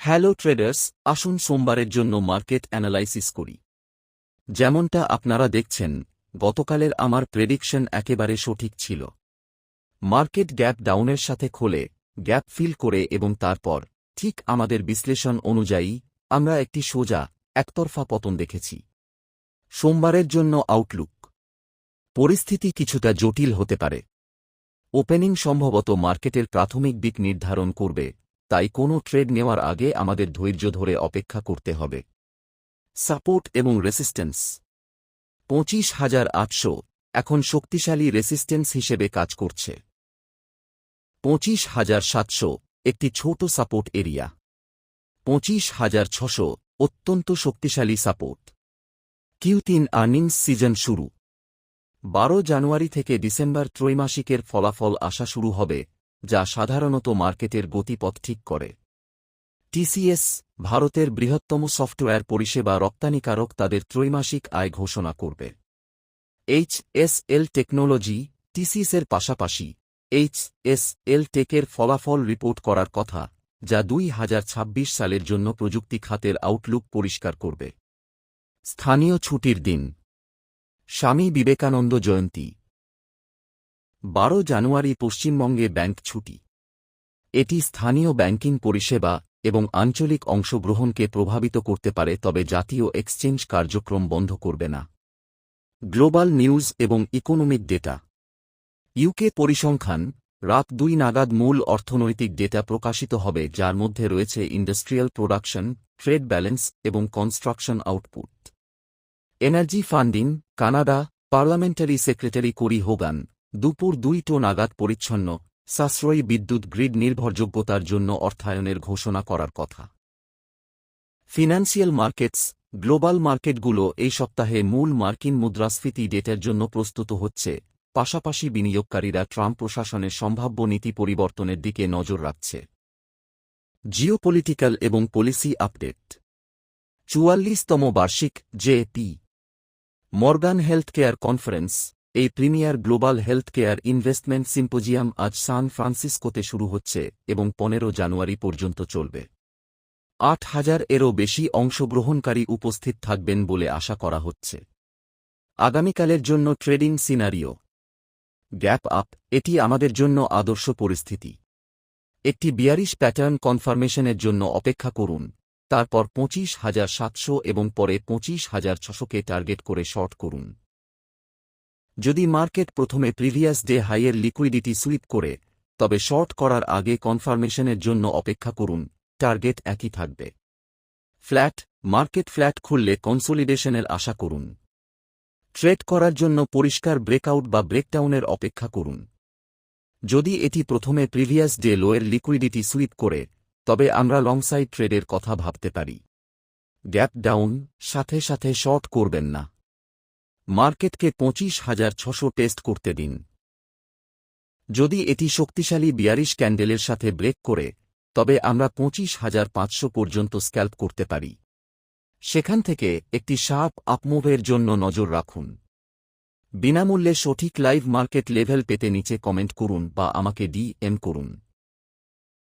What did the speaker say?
Hello traders আসুন সোমবারের জন্য মার্কেট অ্যানালাইসিস করি। যেমনটা আপনারা দেখছেন, গতকালের আমার প্রেডিকশন একেবারে সঠিক ছিল। মার্কেট গ্যাপ ডাউনের সাথে খোলে গ্যাপ ফিল করে এবং তারপর, ঠিক আমাদের বিশ্লেষণ অনুযায়ী, আমরা একটি সোজা, একতরফা পতন দেখেছি। সোমবারের জন্য আউটলুক পরিস্থিতি কিছুটা জটিল হতে পারে। ওপেনিং সম্ভবত মার্কেটের প্রাথমিক দিক নির্ধারণ করবে তাই কোনো ট্রেড নেওয়ার আগে আমাদের ধৈর্য ধরে অপেক্ষা করতে হবে। সাপোর্ট এবং রেসিস্টেন্স পঁচিশ হাজার আটশো এখন শক্তিশালী রেসিস্টেন্স হিসেবে কাজ করছে। পঁচিশ হাজার সাতশো একটি ছোট সাপোর্ট এরিয়া। পঁচিশ হাজার ছশো অত্যন্ত শক্তিশালী সাপোর্ট। কিউ তিন আর্নিংস সিজন শুরু। বারো জানুয়ারি থেকে ডিসেম্বর ত্রৈমাসিকের ফলাফল আসা শুরু হবে যা সাধারণত মার্কেটের গতিপথ ঠিক করে। টিসিএস, ভারতের বৃহত্তম সফটওয়্যার পরিষেবা রপ্তানিকারক তাদের ত্রৈমাসিক আয় ঘোষণা করবে। এইচ এস এল টেকনোলজি, টিসিএসের পাশাপাশি এইচ এস এল টেকের ফলাফল রিপোর্ট করার কথা, যা দুই হাজার ছাব্বিশ সালের জন্য প্রযুক্তি খাতের আউটলুক পরিষ্কার করবে। স্থানীয় ছুটির দিন। স্বামী বিবেকানন্দ জয়ন্তী। বারো জানুয়ারি পশ্চিমবঙ্গে ব্যাংক ছুটি। এটি স্থানীয় ব্যাংকিং পরিষেবা এবং আঞ্চলিক অংশগ্রহণকে প্রভাবিত করতে পারে, তবে জাতীয় এক্সচেঞ্জ কার্যক্রম বন্ধ করবে না। গ্লোবাল নিউজ এবং ইকোনমিক ডেটা। ইউকে পরিসংখ্যান, রাত দুই নাগাদ মূল অর্থনৈতিক ডেটা প্রকাশিত হবে, যার মধ্যে রয়েছে ইন্ডাস্ট্রিয়াল প্রোডাকশন, ট্রেড ব্যালেন্স এবং construction output. Energy funding, Canada, parliamentary secretary Corey Hogan. দুপুর দুইটো নাগাদ পরিচ্ছন্ন, সাশ্রয়ী বিদ্যুৎ গ্রিড নির্ভরযোগ্যতার জন্য অর্থায়নের ঘোষণা করার কথা। ফিনান্সিয়াল মার্কেটস, গ্লোবাল মার্কেটগুলো এই সপ্তাহে মূল মার্কিন মুদ্রাস্ফীতি ডেটার জন্য প্রস্তুত হচ্ছে, পাশাপাশি বিনিয়োগকারীরা ট্রাম্প প্রশাসনের সম্ভাব্য নীতি পরিবর্তনের দিকে নজর রাখছে। জিওপলিটিক্যাল এবং পলিসি আপডেট। চুয়াল্লিশতম বার্ষিক JP Morgan health care conference. এই premier global health care investment symposium আজ সান ফ্রান্সিসকোতে শুরু হচ্ছে এবং পনেরো জানুয়ারি পর্যন্ত চলবে। আট হাজার এরও বেশি অংশগ্রহণকারী উপস্থিত থাকবেন বলে আশা করা হচ্ছে। আগামীকালের জন্য ট্রেডিং সিনারিও। গ্যাপ আপ, এটি আমাদের জন্য আদর্শ পরিস্থিতি। একটি বিয়ারিশ প্যাটার্ন কনফার্মেশনের জন্য অপেক্ষা করুন, তারপর পঁচিশ হাজার সাতশো এবং পরে পঁচিশ হাজার ছশোকে টার্গেট করে শর্ট করুন। যদি মার্কেট প্রথমে প্রিভিয়াস ডে হাইয়ের লিকুইডিটি সুইপ করে, তবে শর্ট করার আগে কনফার্মেশনের জন্য অপেক্ষা করুন, টার্গেট একই থাকবে। ফ্ল্যাট, মার্কেট ফ্ল্যাট খুললে কনসোলিডেশনের আশা করুন। ট্রেড করার জন্য পরিষ্কার ব্রেকআউট বা ব্রেকডাউনের অপেক্ষা করুন। যদি এটি প্রথমে প্রিভিয়াস ডে লোয়ের লিকুইডিটি সুইপ করে, তবে আমরা লংসাইড ট্রেডের কথা ভাবতে পারি। গ্যাপ ডাউন, সাথে সাথে শর্ট করবেন না। মার্কেটকে পঁচিশ হাজার ছশো টেস্ট করতে দিন। যদি এটি শক্তিশালী বিয়ারিশ ক্যান্ডেলের সাথে ব্রেক করে, তবে আমরা পঁচিশ হাজার পাঁচশো পর্যন্ত স্ক্যাল্প করতে পারি। সেখান থেকে একটি শার্প আপমুভের জন্য নজর রাখুন। বিনামূল্যে সঠিক লাইভ মার্কেট লেভেল পেতে নিচে কমেন্ট করুন বা আমাকে ডি এম করুন।